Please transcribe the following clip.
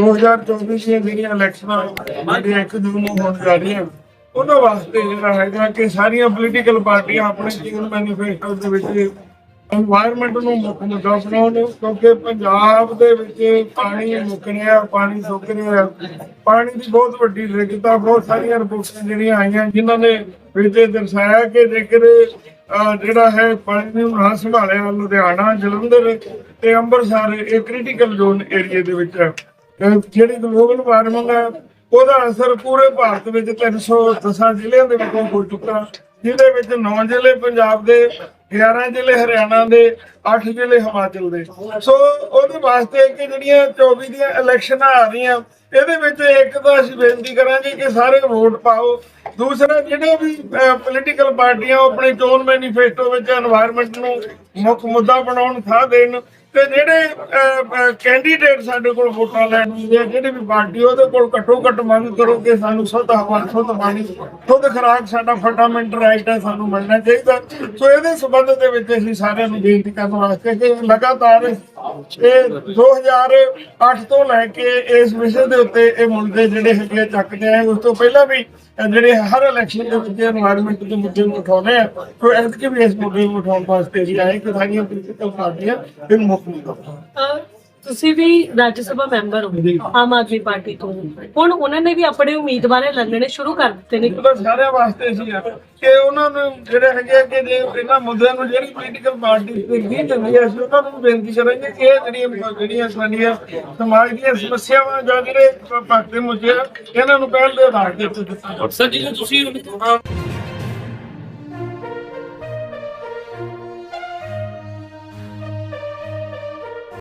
2024 ਦੀਆਂ ਜਿਹੜੀਆਂ ਇਲੈਕਸ਼ਨਾਂ ਜੂਨ ਨੂੰ ਹੋਣ ਜਾ ਰਹੀਆਂ ਉਹਨਾਂ ਵਾਸਤੇ ਪਾਣੀ ਦੀ ਬਹੁਤ ਵੱਡੀ ਦਿੱਕਤਾਂ ਬਹੁਤ ਸਾਰੀਆਂ ਰਿਪੋਰਟਾਂ ਜਿਹੜੀਆਂ ਆਈਆਂ, ਜਿਨ੍ਹਾਂ ਨੇ ਦਰਸਾਇਆ ਕਿ ਜੇਕਰ ਜਿਹੜਾ ਹੈ ਪਾਣੀ ਨੂੰ ਨਾ ਸੰਭਾਲਿਆ, ਲੁਧਿਆਣਾ, ਜਲੰਧਰ ਤੇ ਅੰਮ੍ਰਿਤਸਰ, ਇਹ ਕ੍ਰਿਟੀਕਲ ਜ਼ੋਨ ਏਰੀਆ ਦੇ ਵਿੱਚ ਹੈ ਜਿਹੜੀ ਗਲੋਬਲ ਵਾਰਮਿੰਗ ਹੈ ਉਹਦਾ ਅਸਰ ਪੂਰੇ ਭਾਰਤ ਵਿੱਚ 310 ਜ਼ਿਲ੍ਹਿਆਂ ਦੇ ਵਿੱਚੋਂ ਹੋ ਚੁੱਕਾ। ਜਿਹਦੇ ਵਿੱਚ 9 ਜ਼ਿਲ੍ਹੇ ਪੰਜਾਬ ਦੇ 11 ਜ਼ਿਲ੍ਹੇ ਹਰਿਆਣਾ ਦੇ 8 ਜ਼ਿਲ੍ਹੇ ਹਿਮਾਚਲ ਦੇ। ਸੋ ਉਹਦੇ ਵਾਸਤੇ ਕਿ ਜਿਹੜੀਆਂ 24 ਦੀਆਂ ਇਲੈਕਸ਼ਨਾਂ ਆ ਰਹੀਆਂ, ਇਹਦੇ ਵਿੱਚ ਇੱਕ ਤਾਂ ਅਸੀਂ ਬੇਨਤੀ ਕਰਾਂਗੇ ਕਿ ਸਾਰੇ ਵੋਟ ਪਾਓ। ਦੂਸਰਾ ਜਿਹੜੇ ਵੀ ਪੋਲੀਟੀਕਲ ਪਾਰਟੀਆਂ ਆਪਣੇ ਚੋਣ ਮੈਨੀਫੈਸਟੋ ਵਿੱਚ এনवायरमेंट ਨੂੰ ਮੁੱਖ ਮੁੱਦਾ ਬਣਾਉਣ ਸਾਹ ਦੇਣ। ਤੇ ਜਿਹੜੇ ਕੈਂਡੀਡੇਟ ਸਾਡੇ ਕੋਲ ਵੋਟਾਂ ਲੈਣ ਆਉਂਦੇ ਆ, ਜਿਹੜੇ ਵੀ ਪਾਰਟੀ ਉਹਦੇ ਕੋਲ ਘੱਟੋ ਘੱਟ ਮੰਗ ਕਰੋ ਕਿ ਸਾਨੂੰ ਸੁੱਧ ਹਵਾ ਸੁੱਧ ਪਾਣੀ ਸੁੱਧ ਖਰਾਕ ਸਾਡਾ ਫੰਡਾਮੈਂਟਲ ਰਾਈਟ ਹੈ, ਸਾਨੂੰ ਮਿਲਣਾ ਚਾਹੀਦਾ। ਸੋ ਇਹਦੇ ਸਬੰਧ ਦੇ ਵਿੱਚ ਅਸੀਂ ਸਾਰਿਆਂ ਨੂੰ ਬੇਨਤੀ ਕਰਨ ਵਾਸਤੇ ਕਿ ਲਗਾਤਾਰ ਇਹ 2008 ਤੋਂ ਲੈ ਕੇ ਇਸ ਵਿਸ਼ੇ ਦੇ ਉੱਤੇ ਇਹ ਮੁੱਦੇ ਜਿਹੜੇ ਹੈਗੇ ਚੱਕਦੇ ਆ ਉਸ ਤੋਂ ਪਹਿਲਾਂ ਵੀ ਜਿਹੜੇ ਹਰ ਇਲੈਕਸ਼ਨ ਦੇ ਵਿੱਚ এনवायरमेंट ਦੇ ਮੁੱਦੇ ਨੂੰ ਉਠਾਉਂਦੇ ਆ, ਸੋ ਐਤਕੀ ਵੀ ਇਸ ਮੁੱਦੇ ਨੂੰ ਉਠਾਉਣ ਵਾਸਤੇ ਅਸੀਂ ਆਏ ਕਿ ਸਾਡੀਆਂ ਪ੍ਰਿੰਸੀਪਲ ਪਾਰਟੀਆਂ ਇਹ ਤੁਸੀਂ ਵੀ ਰਾਜ ਸਭਾ ਮੈਂਬਰ ਹੋ ਆਮ ਆਦਮੀ ਪਾਰਟੀ ਤੋਂ। ਹੁਣ ਉਹਨਾਂ ਨੇ ਵੀ ਆਪਣੇ ਉਮੀਦਵਾਰ ਲੰਘਣੇ ਸ਼ੁਰੂ ਕਰ ਦਿੱਤੇ ਨੇ। ਉਹਦਾ ਸਾਰਿਆਂ ਵਾਸਤੇ ਸੀ ਆ। ਕਿ ਉਹਨਾਂ ਨੂੰ ਜਿਹੜੇ ਹੈਗੇ ਕਿ ਜੇ ਇਹਨਾਂ ਮੁੱਦਿਆਂ ਨੂੰ ਜਿਹੜੀ ਪੋਲੀਟੀਕਲ ਪਾਰਟੀ ਨਹੀਂ ਦਿੰਦੀ ਹੈ ਅਸੀਂ ਉਹਨਾਂ ਨੂੰ ਵੀ ਬੇਨਤੀ ਕਰਾਂਗੇ ਕਿ ਇਹ ਜਿਹੜੀਆਂ ਜਿਹੜੀਆਂ ਸਾਡੀਆਂ ਸਮਾਜ ਦੀਆਂ ਸਮੱਸਿਆਵਾਂ ਜਾਂ ਜਿਹੜੇ ਭਗਤ ਦੇ ਮੁੱਦੇ ਆ ਇਹਨਾਂ ਨੂੰ ਪਹਿਲ ਦੇ ਆਧਾਰ ਤੇ ਦਿੱਤਾ ਜਾਵੇ। ਸਰ ਜੀ ਤੁਸੀਂ